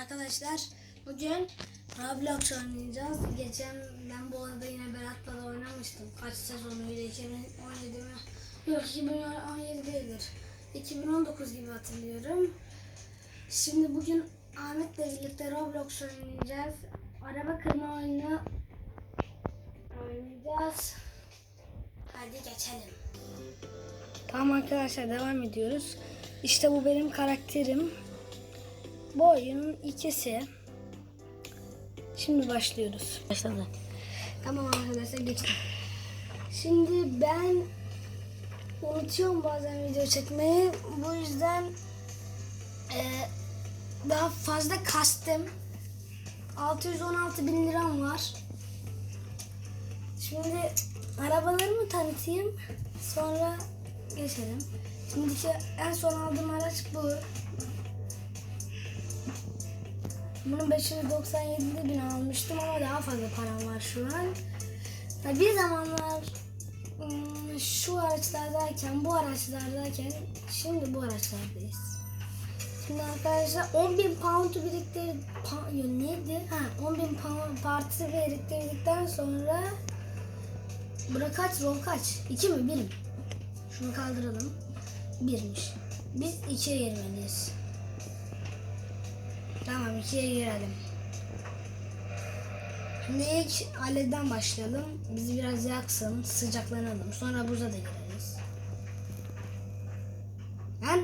Arkadaşlar bugün Roblox oynayacağız. Geçen ben bu arada yine Berat'la da oynamıştım. Kaç sezonuydu? 2017 mi? Yok 2017 değildir. 2019 gibi hatırlıyorum. Şimdi bugün Ahmet'le birlikte Roblox oynayacağız. Araba kırma oyunu oynayacağız. Hadi geçelim. Tamam arkadaşlar devam ediyoruz. İşte bu benim karakterim. Bu oyunun ikisi. Şimdi başlıyoruz. Başladı. Tamam arkadaşlar geçtim. Şimdi ben unutuyorum bazen video çekmeyi. Bu yüzden e, daha fazla kastım. 616 bin liram var. Şimdi arabalarımı tanıtayım. Sonra geçelim. Şimdi işte en son aldığım araç bu. Bunu 597 bin almıştım ama daha fazla param var şu an. Bir zamanlar ım, şu araçlardayken, bu araçlardayken şimdi bu araçlardayız. Şimdi arkadaşlar 10 bin pound biriktir... Pa, neydi? Ha 10 bin pound partisi biriktirdikten sonra Bura kaç? Rol kaç? 2 mi? 1 mi? Şunu kaldıralım. 1'miş. Biz 2'ye girmeliyiz. Tamam ikiye girelim. Şimdi ilk alevden başlayalım. Bizi biraz yaksın, sıcaklanalım. Sonra buza da gireriz. Lan!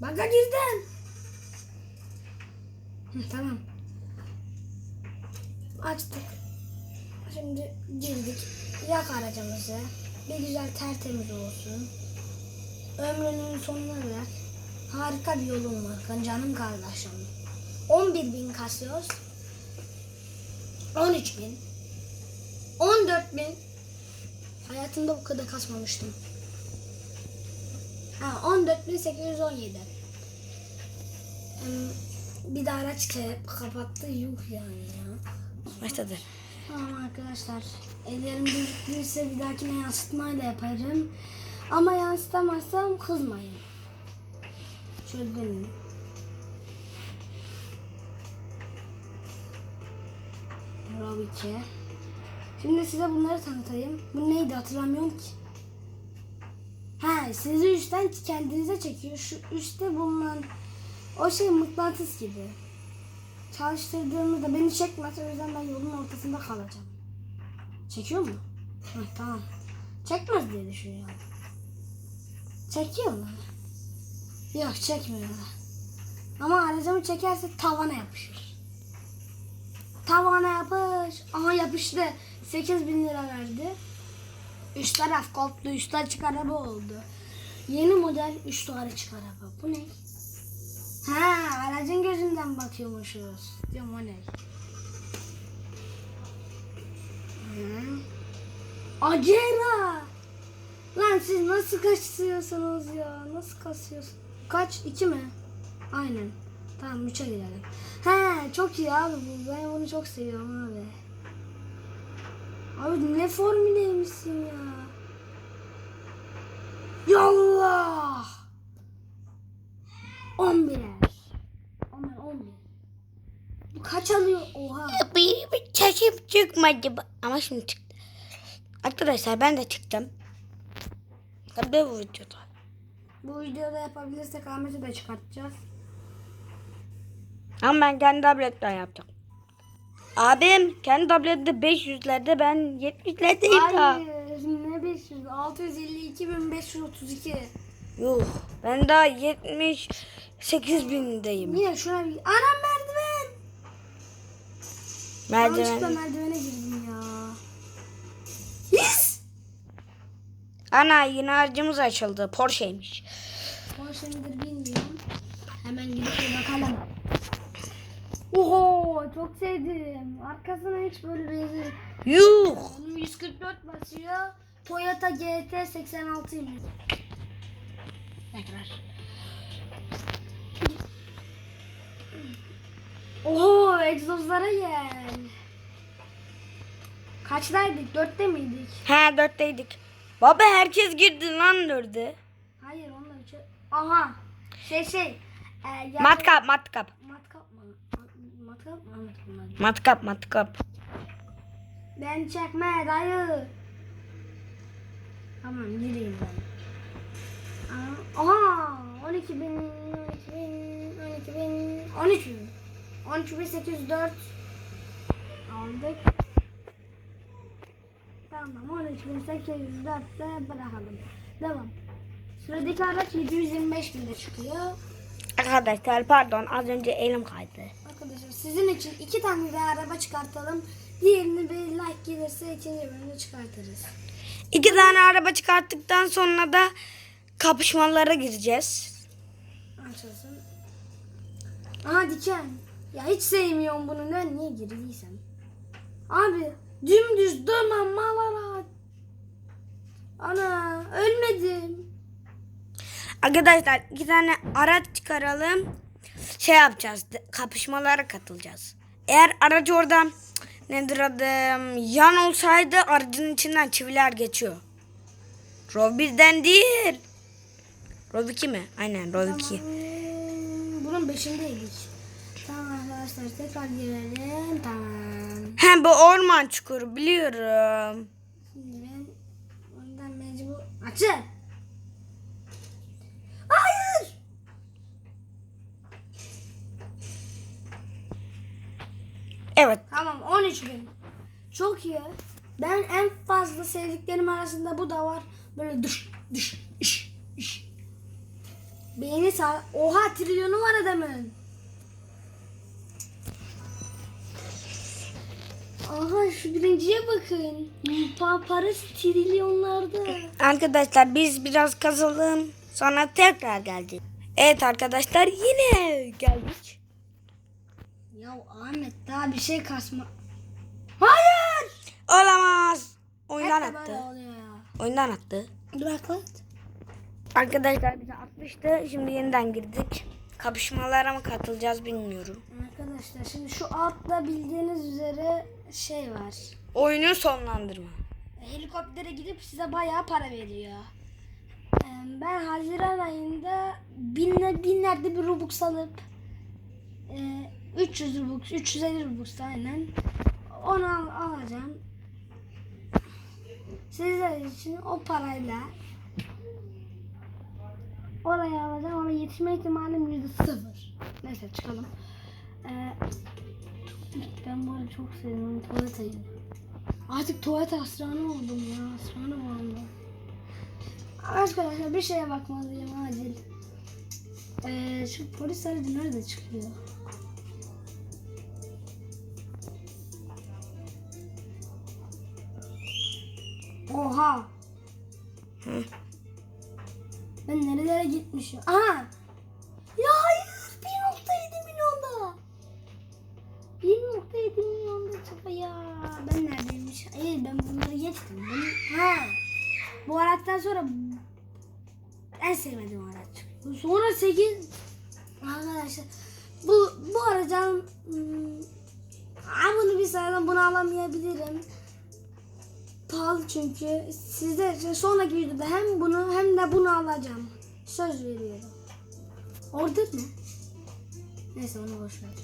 Baga girdin! Hı, tamam. Açtık. Şimdi girdik. Yak aracımızı. Bir güzel tertemiz olsun. Ömrünün sonuna kadar harika bir yolun var canım kardeşim. 11 bin kasıyoruz. 13 bin. 14 bin. Hayatımda bu kadar kasmamıştım. Ha 14 bin 817. Hmm, Bir de araç kapattı yuh yani ya. Başladı. Tamam arkadaşlar. Ellerim gözüktüyse bir dahakine yansıtmayla yaparım. Ama yansıtamazsam kızmayın. Bravo 2. Şimdi size bunları tanıtayım. Bu neydi hatırlamıyorum ki. Ha sizi üstten kendinize çekiyor. Şu üstte bulunan o şey mıknatıs gibi. Çalıştırdığımızda beni çekmez. O yüzden ben yolun ortasında kalacağım. Çekiyor mu? Heh, tamam. Çekmez diye düşünüyorum. Çekiyor mu? Yok çekmiyor. Ama aracımı çekerse tavana yapışır. Tavana yapış. Aha yapıştı. 8 bin lira verdi. Üç taraf koptu. Üç açık araba oldu. Yeni model tane açık araba. Bu ne? Ha aracın gözünden bakıyormuşuz. Diyorum o ne? Acera. Lan siz nasıl kasıyorsunuz ya? Nasıl kasıyorsunuz? Kaç? İki mi? Aynen. Tamam üçe girelim. He çok iyi abi bu. Ben bunu çok seviyorum abi. Abi ne formüleymişsin ya? Yallah! 11'er. Onlar 11. Bu kaç alıyor? Oha. Bir, bir çekip çıkmadı. Ama şimdi çıktı. Arkadaşlar ben de çıktım. Tabii bu videoda. Bu videoda yapabilirsek Ahmet'i de çıkartacağız. Ama ben kendi tabletten yaptım. Abim kendi tablette 500'lerde ben 70'lerdeyim daha. Hayır. Ne 500? 652 532. Yuh ben daha 78 bindeyim. Yine şuna bir... Anam merdiven. Yanlışlıkla Merdiven. merdivene girdim Ana yine harcımız açıldı. Porsche'ymiş. Porsche midir bilmiyorum. Hemen gidip bir bakalım. Oho çok sevdim. Arkasına hiç böyle benziyor. Yuh. Onun 144 basıyor. Toyota GT 86'ymış. Tekrar. Oho egzozlara gel. Kaçtaydık? Dörtte miydik? Ha dörtteydik. Baba herkes girdi lan dörde. Hayır onlar üçe. Aha. Şey şey. Ee, ya- Matkap matkap. Matkap mı? Ma- Matkap mı? Matkap matkap. Ben çekme dayı. Tamam gireyim ben. Aha 12 bin 12 bin 12 bin 13 bin 13 bin 804 aldık. Tamam 13 bin 804 de bırakalım. Devam. Sıradaki araç 725 binde çıkıyor. Arkadaşlar pardon az önce elim kaydı. Arkadaşlar sizin için iki tane de araba çıkartalım. Diğerini bir like gelirse ikinci bölümde çıkartırız. İki tane araba çıkarttıktan sonra da kapışmalara gireceğiz. Açılsın. Aha diken. Ya hiç sevmiyorum bunu. Ben niye girdiysem. Abi dümdüz dönem malala. Ana ölmedim. Arkadaşlar iki tane araç çıkaralım. Şey yapacağız. Kapışmalara katılacağız. Eğer araç oradan nedir adım yan olsaydı aracın içinden çiviler geçiyor. Rov 1'den değil. Rov 2 mi? Aynen Rov 2. Tamam. Bunun beşindeydik. Tamam arkadaşlar tekrar girelim. Tamam. Hem bu orman çukuru biliyorum. Şimdi ben ondan mecbur... Açın. Hayır. Evet. Tamam 13 bin. Çok iyi. Ben en fazla sevdiklerim arasında bu da var. Böyle dış dış iş iş. Beyni sağ... Oha trilyonu var adamın. Aha şu birinciye bakın. Pa parası trilyonlarda. Arkadaşlar biz biraz kazalım. Sonra tekrar geldik. Evet arkadaşlar yine geldik. Ya Ahmet daha bir şey kasma. Hayır. Olamaz. Oyundan Hep attı. Oyundan attı. Bırak lan. Arkadaşlar bize atmıştı. Şimdi yeniden girdik. Kapışmalara mı katılacağız bilmiyorum. Arkadaşlar şimdi şu altta bildiğiniz üzere şey var. Oyunu sonlandırma. Helikoptere gidip size bayağı para veriyor. Ee, Ben Haziran ayında binler, binlerde bir Robux alıp e, 300 Robux, 350 Robux da aynen onu al- alacağım. Sizler için o parayla oraya alacağım ama yetişme ihtimalim yüzde sıfır. Neyse çıkalım. Ee, ben bu arada çok seviyorum Toyota'yı. Artık tuvalet asranı oldum ya. Asranı oldum. Arkadaşlar bir şeye bakmalıyım acil. Ee, şu polis aracı nerede çıkıyor? Oha. Hı. Ben nerelere gitmişim? Aha. 8 Arkadaşlar bu bu aracın hmm, bunu bir sayalım bunu alamayabilirim. Pahalı çünkü. Sizler için sonraki videoda hem bunu hem de bunu alacağım. Söz veriyorum. Order ne? Neyse onu boş ver.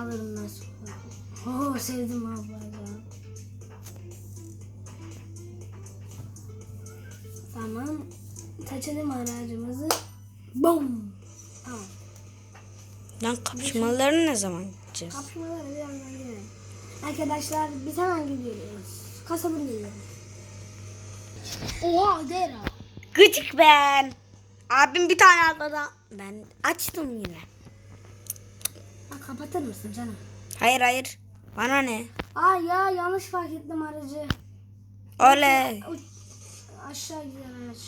Alırım ben sonra. Oo sevdim abla ya. Tamam. Seçelim aracımızı. Bum. Tamam. Lan kapışmaları ne zaman gideceğiz? Kapışmalara birazdan girelim. Arkadaşlar biz hemen gidiyoruz. Kasabın geliyorum. Oha Dera. Gıcık ben. Abim bir tane atladı. Ben açtım yine. Ha, kapatır mısın canım? Hayır hayır. Bana ne? Aa ya yanlış fark ettim aracı. Oley. Aşağı giden araç.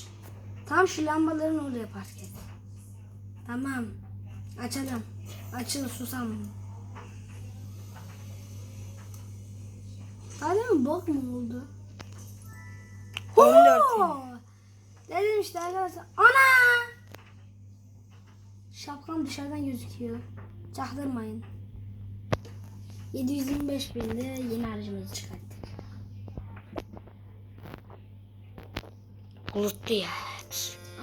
Tam şu lambaların oraya park et. Tamam. Açalım. Açıl susam. Mı bok mu oldu? 14 Oo! Dedim işte arkadaşlar. Ana! Şapkam dışarıdan gözüküyor. Çaktırmayın. 725 binde yeni aracımızı çıkarttık. Bulutlu ya.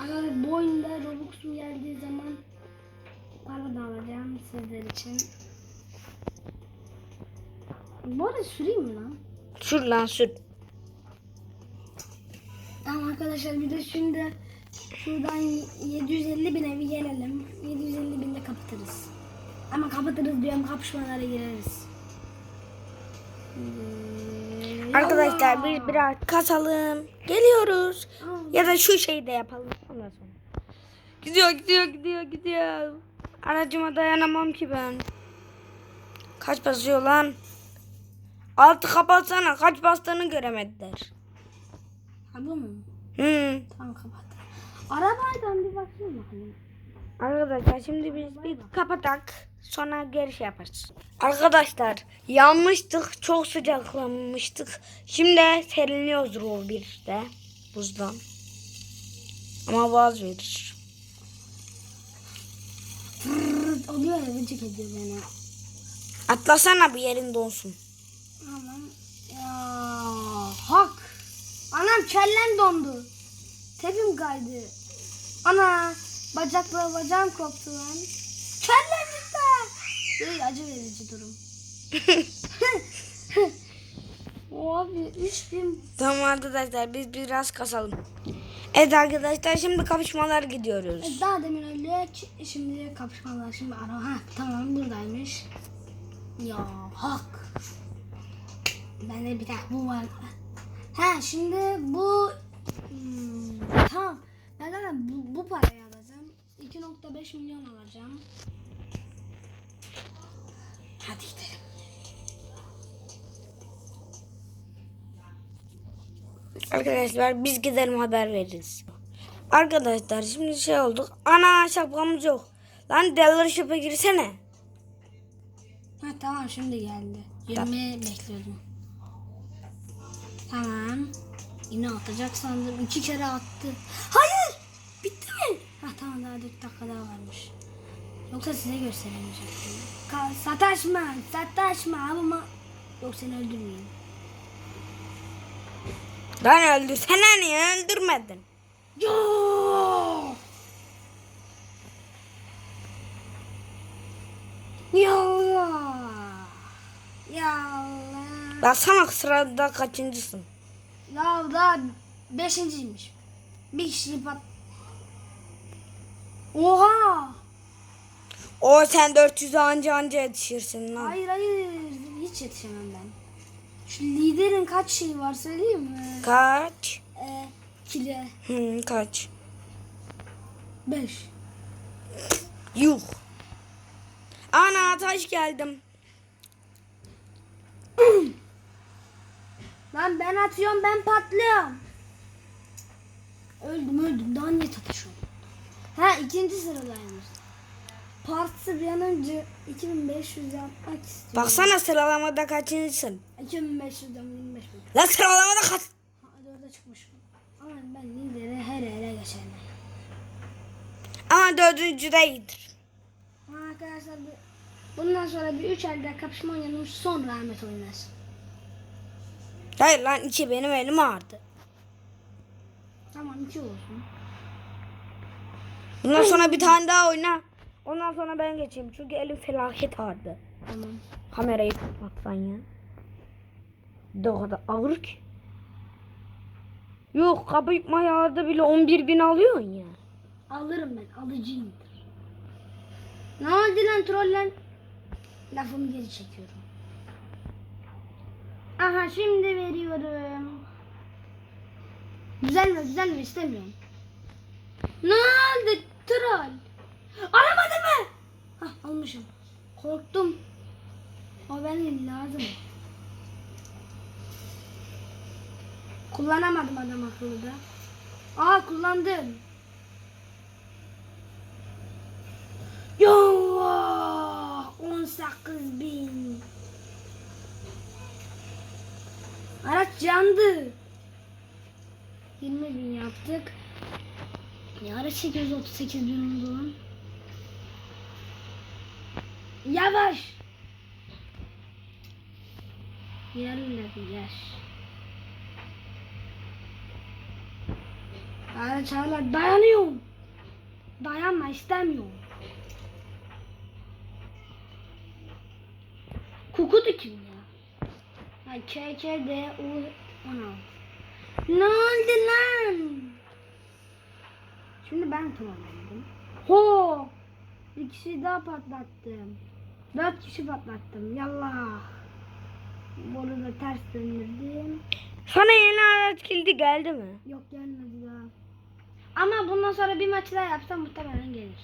Arkadaşlar bu oyunda Robux'um geldiği zaman Para da alacağım sizler için. Bu arada süreyim mi lan? Sür lan sür. Tamam arkadaşlar bir de şimdi şuradan 750 bine bir gelelim. 750 binde kapatırız. Ama kapatırız diyorum kapışmalara gireriz. Ee, Arkadaşlar biz biraz kasalım. Geliyoruz. Ya da şu şeyi de yapalım. Ondan sonra. Gidiyor gidiyor gidiyor gidiyor. Aracıma dayanamam ki ben. Kaç basıyor lan? Altı kapatsana. Kaç bastığını göremediler. Ha bu mu? Hmm. Tamam kapat. Arabaydan bir bakayım bakalım. Arkadaşlar şimdi biz bir kapatak. Sonra geri şey yaparız. Arkadaşlar yanmıştık. Çok sıcaklanmıştık. Şimdi seriniyoruz Rov 1'de. Buzdan. Ama vaz verir. Oluyor ya gıcık ediyor beni. Atlasana bir yerin donsun. Tamam. Ya hak. Anam kellem dondu. Tepim kaydı. Ana bacakla bacağım koptu lan. Gitti. Ey, acı verici durum. abi 3000 Tamam arkadaşlar biz biraz kasalım. Evet arkadaşlar şimdi kapışmalar gidiyoruz. E, Daha demin öyle şimdi kapışmalar şimdi ara ha tamam buradaymış. Ya hak. Bende bir dakika bu var. Ha şimdi bu hmm, tamam. Ben zaten bu, bu alacağım. 2.5 milyon alacağım. Hadi gidelim. Arkadaşlar biz gidelim haber veririz. Arkadaşlar şimdi şey olduk. Ana şapkamız yok. Lan dealership'e girsene. Ha tamam şimdi geldi. 20 bekliyordum. Tamam. Yine atacak sandım. İki kere attı. Hayır! Ha tamam daha 4 dakika daha varmış. Yoksa size gösteremeyecektim. Ka- sataşma, sataşma ama yok seni öldürmeyeyim. Lan öldürsene niye öldürmedin? Yo! Yallah! Yallah! Baksana sırada kaçıncısın? Ya daha beşinciymiş. Bir kişi pat... Oha! O sen 400 anca anca yetişirsin lan. Hayır hayır hiç yetişemem ben. Şu liderin kaç şeyi var söyleyeyim mi? Kaç? Ee, kile Hı, kaç? 5. Yuh. Ana taş geldim. Lan ben atıyorum ben patlıyorum. Öldüm öldüm daha niye tatışıyorum? Ha ikinci sıradaymış. Partisi bir an önce 2500 yapmak istiyorum. Baksana sıralamada kaçıncısın? 2500'den 25 bin. Lan sıralamada kaç? Ha, dörde çıkmışım. Ama ben lideri her ele geçerim. Ama dördüncü de iyidir. Ama arkadaşlar bu- bundan sonra bir üç elde kapışma oynanmış sonra Ahmet oynar. Hayır lan iki benim elim ağrıdı. Tamam iki olsun. Bundan sonra bir tane daha oyna. Ondan sonra ben geçeyim. Çünkü elim felaket ağrıdı. Tamam. Kamerayı tutmaktan ya. O kadar ağır ki. Yok kapı yıkma yağda bile 11 bin alıyorsun ya. Alırım ben alıcıyımdır. Ne oldu lan troll lan? Lafımı geri çekiyorum. Aha şimdi veriyorum. Düzelme düzelme istemiyorum. Ne oldu troll? Alamadın mı? Hah almışım. Korktum. O benim lazım. Kullanamadım adam akıllı da. Aa kullandım. Yallah 18 bin. Araç yandı. 20 bin yaptık. Ne ara 838 bin oldu? Yavaş. Yerle yer. Dayan çağlar dayanıyorum. Dayanma istemiyorum. Kukudu kim ya? Ha KKD U 16. Ne oldu lan? Şimdi ben tamamladım. Ho! Bir kişi daha patlattım. Dört kişi patlattım. Yallah. Bunu da ters döndürdüm. Sana yeni araç kilidi geldi mi? Yok gelmedi daha. Ama bundan sonra bir maç daha yapsam muhtemelen gelir.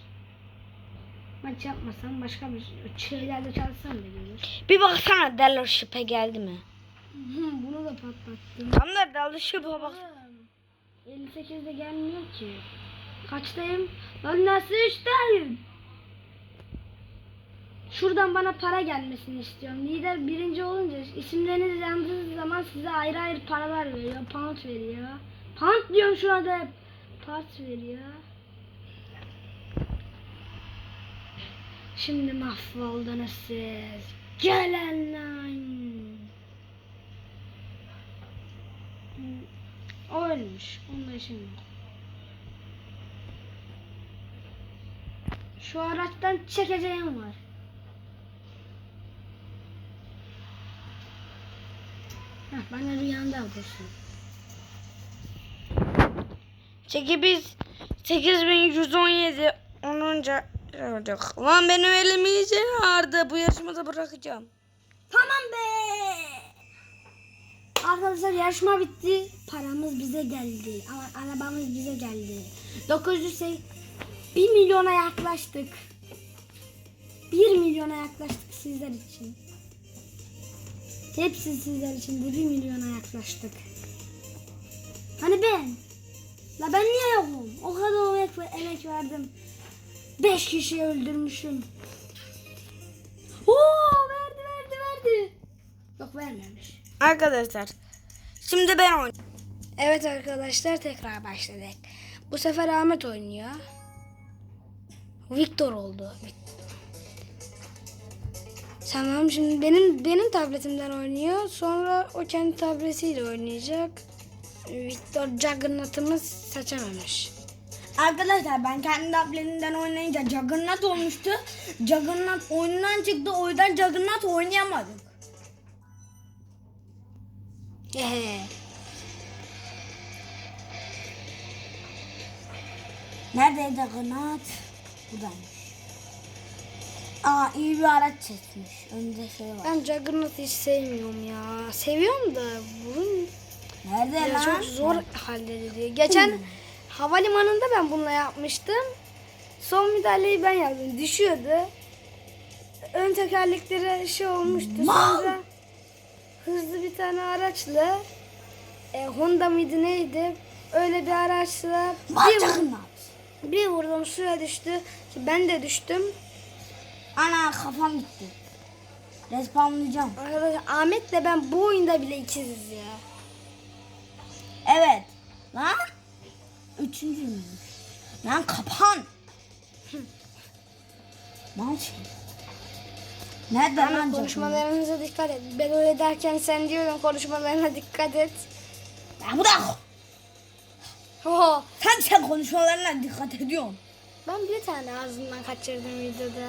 Maç yapmasam başka bir şeylerde çalışsam da gelir. Bir baksana dealership'e geldi mi? Bunu da patlattım. Tam da dealership'e bak. Oğlum, 58'de gelmiyor ki. Kaçtayım? Lan nasıl üçteyim? Şuradan bana para gelmesini istiyorum. Lider birinci olunca isimleriniz yazdığı zaman size ayrı ayrı paralar veriyor. Pound veriyor. Pound diyorum şu anda hep. Part veriyor. Şimdi mahvoldunuz siz. Gelen lan. O ölmüş. Onda işim yok. Şu araçtan çekeceğim var. Heh, bana rüyanda olursun. Çeki biz 8117 10. olacak. Lan benim elim iyice ağrıdı. Bu yarışmada bırakacağım. Tamam be. Arkadaşlar yarışma bitti. Paramız bize geldi. Ama arabamız bize geldi. 900 1 milyona yaklaştık. 1 milyona yaklaştık sizler için. Hepsi sizler için de 1 milyona yaklaştık. Hani ben? La ben niye yokum? O kadar emek, emek verdim. 5 kişi öldürmüşüm. Oo verdi verdi verdi. Yok vermemiş. Arkadaşlar şimdi ben oynayacağım. Evet arkadaşlar tekrar başladık. Bu sefer Ahmet oynuyor. Victor oldu. Tamam şimdi benim benim tabletimden oynuyor. Sonra o kendi tabletiyle oynayacak. Victor Juggernaut'ımız seçememiş. Arkadaşlar ben kendi tabletimden oynayınca Juggernaut olmuştu. Juggernaut oyundan çıktı. O yüzden Juggernaut oynayamadık. Nerede Juggernaut? Buradaymış. Aa iyi bir araç seçmiş. Önde şey var. Ben Juggernaut'u hiç sevmiyorum ya. Seviyorum da bunun Nerede ya lan? çok zor hallediliyor. Geçen havalimanında ben bununla yapmıştım. Son müdahaleyi ben yaptım. Düşüyordu. Ön tekerlekleri şey olmuştu. Mal! Sonra hızlı bir tane araçla e, Honda mıydı neydi? Öyle bir araçla Mal bir, Juggernaut. Bir vurdum suya düştü. Ki Ben de düştüm. Ana kafam gitti. Respawnlayacağım. Arkadaşlar Ahmet'le ben bu oyunda bile ikiziz ya. Evet. Lan. Üçüncü müymüş? Lan kapan. Mal şey. Nerede lan Ama Juggernaut? konuşmalarınıza dikkat et. Ben öyle derken sen diyorsun konuşmalarına dikkat et. Ya bırak. Sen sen konuşmalarına dikkat ediyorsun. ben bir tane ağzından kaçırdım videoda.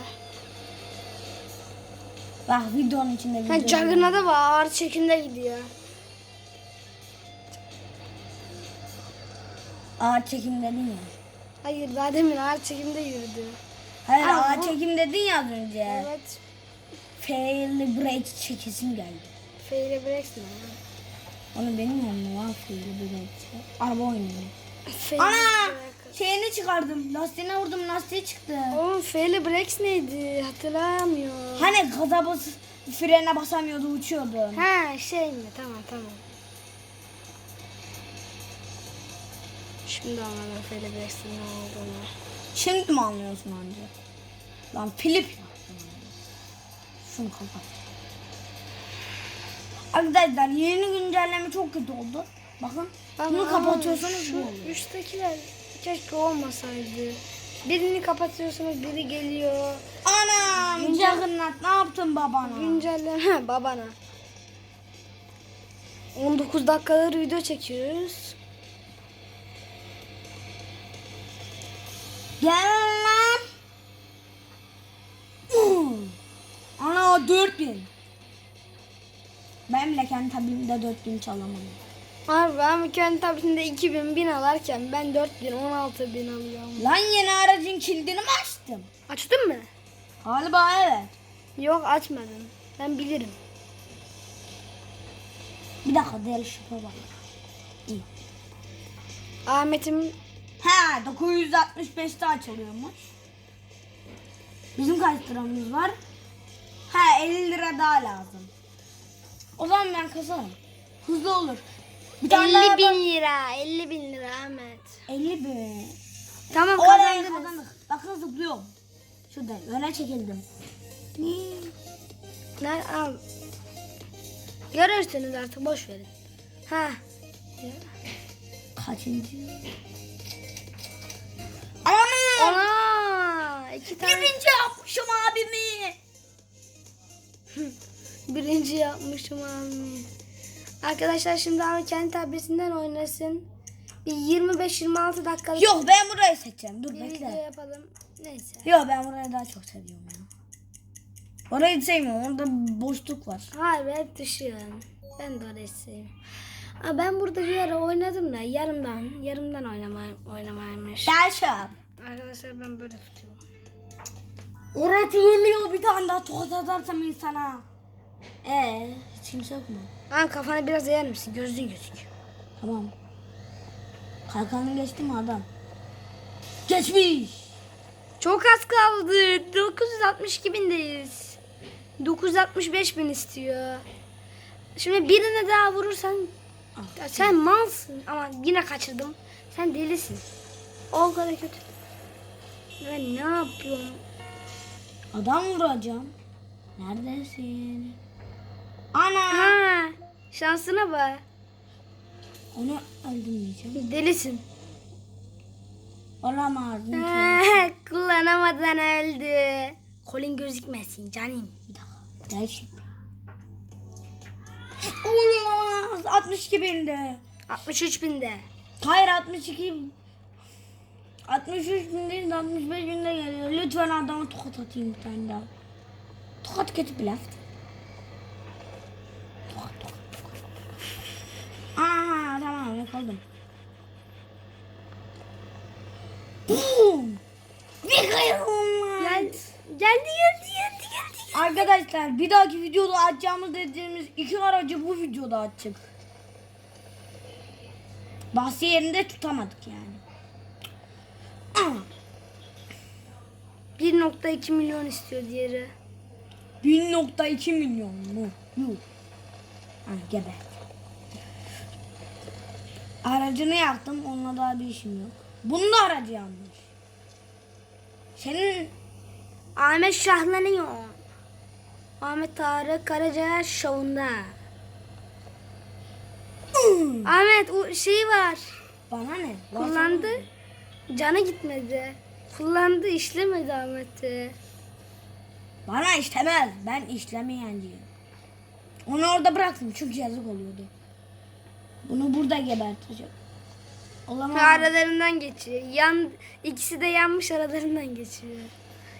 Bak videonun içinde video. Ha Juggernaut'a var ağır çekimde gidiyor. Ağır çekim dedin ya. Hayır daha demin ağır çekimde yürüdü. Hayır Ama ağır bu- çekim dedin ya az önce. Evet. Fail break çekesim geldi. Fail'e bıraksın ya. Onu benim yanımda var fail break. Araba oynuyor. Ana! Şeyini çıkardım. Lastiğine vurdum lastiği çıktı. Oğlum Fail'e Breaks neydi? Hatırlamıyorum. Hani gaza bas frene basamıyordu uçuyordu. Ha şey mi? Tamam tamam. Şimdi anladım Fail'e Breaks'in ne olduğunu. Şimdi mi anlıyorsun anca? Lan Filip. Şunu kapat. Arkadaşlar yeni güncelleme çok kötü oldu. Bakın. Bunu Ama kapatıyorsanız şu bu oluyor. üsttekiler keşke olmasaydı. Birini kapatıyorsunuz biri geliyor. Anam Juggernaut ne yaptın babana? Güncelleme babana. 19 dakikalar video çekiyoruz. Gel lan. Ana 4000. Ben bile kendi tabimde 4000 çalamadım. Abi ben kendi tabisinde 2000 bin alarken ben 4000 16 bin alıyorum. Lan yeni aracın kilidini mi açtım? Açtın mı? Galiba evet. Yok açmadım. Ben bilirim. Bir dakika diğer şıpa bak. İyi. Ahmet'im Ha 965'te açılıyormuş. Bizim kaç liramız var? Ha 50 lira daha lazım. O zaman ben kazanırım. Hızlı olur. Bir tane 50 daha bin lira. 50 bin lira Ahmet. 50 bin. Tamam kazandınız. kazandık. Bakın zıplıyorum. Şurada öne çekildim. Nerede al. Görürsünüz artık boş verin. Ha. Kaçıncı? Ana! Ana! iki tane Birinci yapmışım abimi. birinci yapmışım abi. Arkadaşlar şimdi abi kendi tabletinden oynasın. Bir 25-26 dakikalık Yok ben burayı seçeceğim. Dur bir video bekle. yapalım. Neyse. Yok ben burayı daha çok seviyorum ya. Orayı sevmiyorum. Orada boşluk var. Hayır ben hep düşüyorum. Ben de orayı seviyorum. Aa, ben burada bir ara oynadım da yarımdan, yarımdan oynamay oynamaymış. Gel şu an. Arkadaşlar ben böyle tutuyorum. Oraya tüyülüyor bir tane daha tokat atarsam insana. Ee, hiç kimse yok mu? Lan kafanı biraz eğer misin? Gözün gözüküyor. Tamam. Kalkanı geçti mi adam? Geçmiş. Çok az kaldı. 962 bindeyiz. 965 bin istiyor. Şimdi birine daha vurursan Ya sen malsın ama yine kaçırdım. Sen delisin. O kadar kötü. Ben ne yapıyorum? Adam vuracağım. Neredesin? Ana. Ha, şansına bak. Onu öldürmeyeceğim. Delisin. Olamaz. Kullanamadan öldü. Kolun gözükmesin canım. Bir dakika. Şimdi. Olamaz. 62 binde. 63 binde. Hayır 62 63 bin değil de 65 binde geliyor. Lütfen adama tokat atayım bir tane daha. Tokat kötü bir laf. Tokat tokat tokat. Aa tamam yakaladım. Boom! Bir kayılım Gel, geldi geldi geldi geldi. Arkadaşlar bir dahaki videoda açacağımız dediğimiz iki aracı bu videoda açacak. Bahsi yerinde tutamadık yani. Ama 1.2 milyon istiyor diğeri. 1.2 milyon mu? Yuh. Ha, geber. Aracını yaktım. Onunla daha bir işim yok. Bunun da aracı yanmış. Senin Ahmet şahlanıyor. Ahmet Tarık Karaca şovunda. Ahmet o şey var. bana ne? Kullandı. Canı gitmedi. Kullandı işlemedi Ahmet'i. Bana işlemez. Ben işlemeyenciyim. Onu orada bıraktım çünkü yazık oluyordu. Bunu burada geberteceğim. Olamaz. Aralarından geçiyor. Yan, ikisi de yanmış aralarından geçiyor.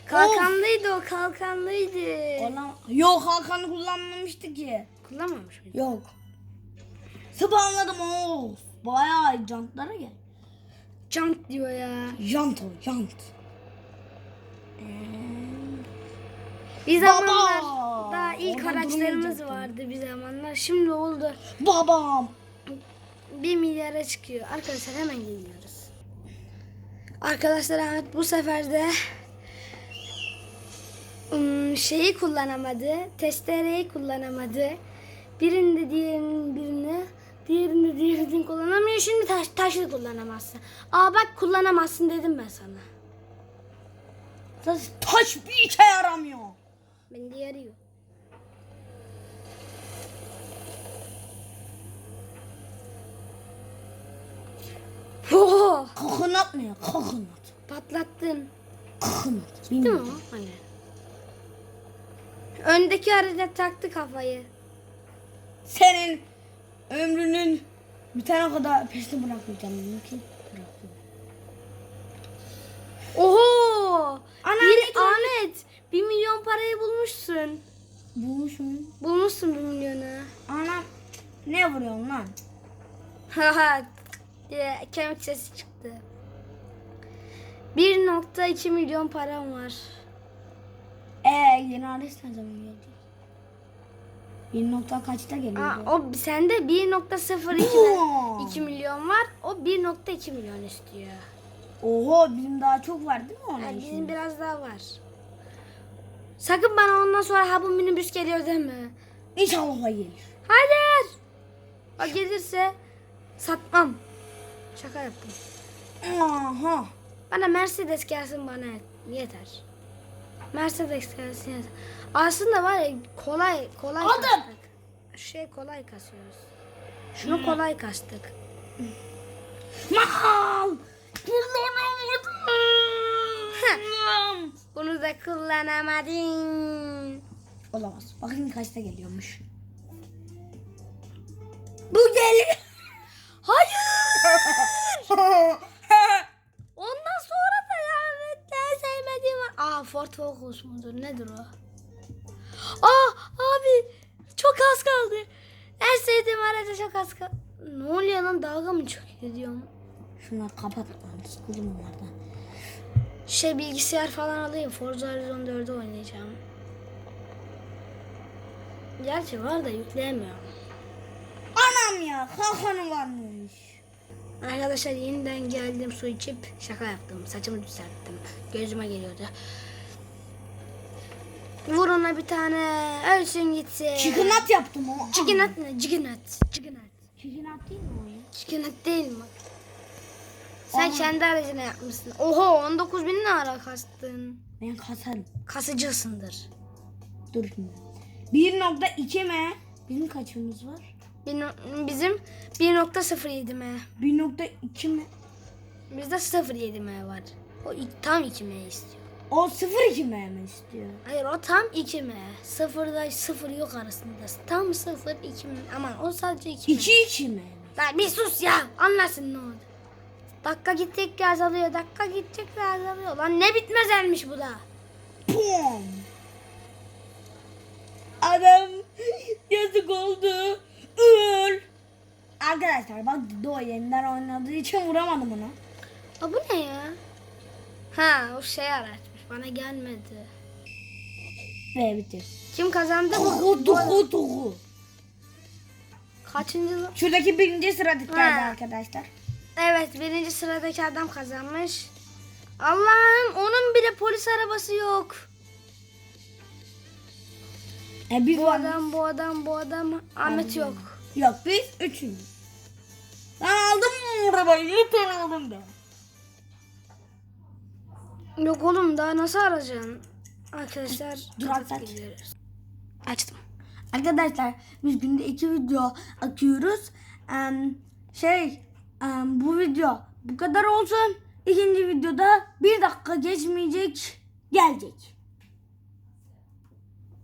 Kalkanlıydı o kalkanlıydı. Olam Yok Hakan'ı kullanmamıştı ki. Kullanmamış mıydı? Yok. Spawnladım of. Bayağı jantlara gel. Jump diyor ya. Jant o jant. Bir Baba! zamanlar daha ilk Oradan araçlarımız durmayacaktım. vardı bir zamanlar. Şimdi oldu. Babam. 1 milyara çıkıyor. Arkadaşlar hemen geliyoruz. Arkadaşlar Ahmet bu sefer de şeyi kullanamadı. Testereyi kullanamadı. Birinde diğerinin birini diğerinde diğerini kullanamıyor. Şimdi taş, taşı kullanamazsın. Aa bak kullanamazsın dedim ben sana. Taş, taş bir işe yaramıyor. Beni de yarıyor. Kokonat ne? Kokonat. Patlattın. Kokonat. Değil mi o? Aynen. Öndeki araca taktı kafayı. Senin ömrünün bitene kadar peşini bırakmayacağım. Mümkün. Oho! Ana, bir? Ahmet, bir milyon parayı bulmuşsun. Bulmuşum. Bulmuşsun bir milyonu. Anam ne vuruyorsun lan? Haha kemik sesi çıktı. 1.2 milyon param var. Eee yeni adres ne zaman gelecek? Bir nokta kaçta geliyor? Aa, o sende 1.02 2 milyon var. O 1.2 milyon istiyor. Oho bizim daha çok var değil mi onun Yani bizim biraz daha var. Sakın bana ondan sonra ha bu minibüs geliyor deme. İnşallah o gelir. Hayır. O gelirse satmam. Şaka yaptım. Aha. Bana Mercedes gelsin bana yeter. Mercedes yeter. Aslında var ya kolay kolay Aldım. kastık. Şey kolay kasıyoruz. Şunu kolay kastık. Mal. Kullanamadım. Bunu da kullanamadın. Olamaz. Bakayım kaçta geliyormuş. Bu gelir. Hayır. Ondan sonra da yani en sevmediğim Aa Ford Focus mudur nedir o? Aa abi çok az kaldı. En sevdiğim aracı çok az kaldı. Ne oluyor lan dalga mı çok ediyorum? Şunları kapat lan. Sıkıldım onlardan. Şey bilgisayar falan alayım. Forza Horizon 4'ü oynayacağım. Gerçi var da yükleyemiyorum. Anam ya kalkanı varmış. Arkadaşlar yeniden geldim su içip şaka yaptım. Saçımı düzelttim. Gözüme geliyordu. Ona bir tane. Ölsün gitsin. Chicken nut yaptım o. Chicken nut ne? Chicken nut. Chicken nut. Chicken nut değil mi o ya? Chicken nut değil mi? Sen Aa. kendi aracına yapmışsın. Oho 19 bin ne ara kastın? Ben kasarım. Kasıcısındır. Dur şimdi. 1.2 mi? Bizim kaçımız var? Bir- Bizim 1.07 m. 1.2 mi? Bizde 0.7 m var. O tam 2 m istiyor. O 0.2 mi mi istiyor? Hayır o tam 2 m. Sıfırda sıfır yok arasında. Tam 0 2 m. Aman o sadece 2 m. 2.2 mi? Lan bir sus ya. Anlasın ne oldu. Dakika gittikçe azalıyor. Dakika gittikçe azalıyor. Lan ne bitmez elmiş bu da. Pum. Adam yazık oldu. Öl. Arkadaşlar bak Doğu yeniden oynadığı için vuramadım onu. Aa, bu ne ya? Ha o şey araçmış. Bana gelmedi. Ve bitir. Kim kazandı? Toku toku toku. Kaçıncı? Şuradaki birinci sıradaki Ha. geldi arkadaşlar. Evet birinci sıradaki adam kazanmış. Allah'ım onun bile polis arabası yok. E biz Bu varız. adam bu adam bu adam Ahmet yok. Yok biz üçüncü. Ben aldım arabayı? Lütfen aldım da. Yok oğlum daha nasıl arayacaksın? Arkadaşlar Dur, kapatıp aç. gidiyoruz. Açtım. Arkadaşlar biz günde iki video atıyoruz. Em, şey em, bu video bu kadar olsun. İkinci videoda bir dakika geçmeyecek gelecek.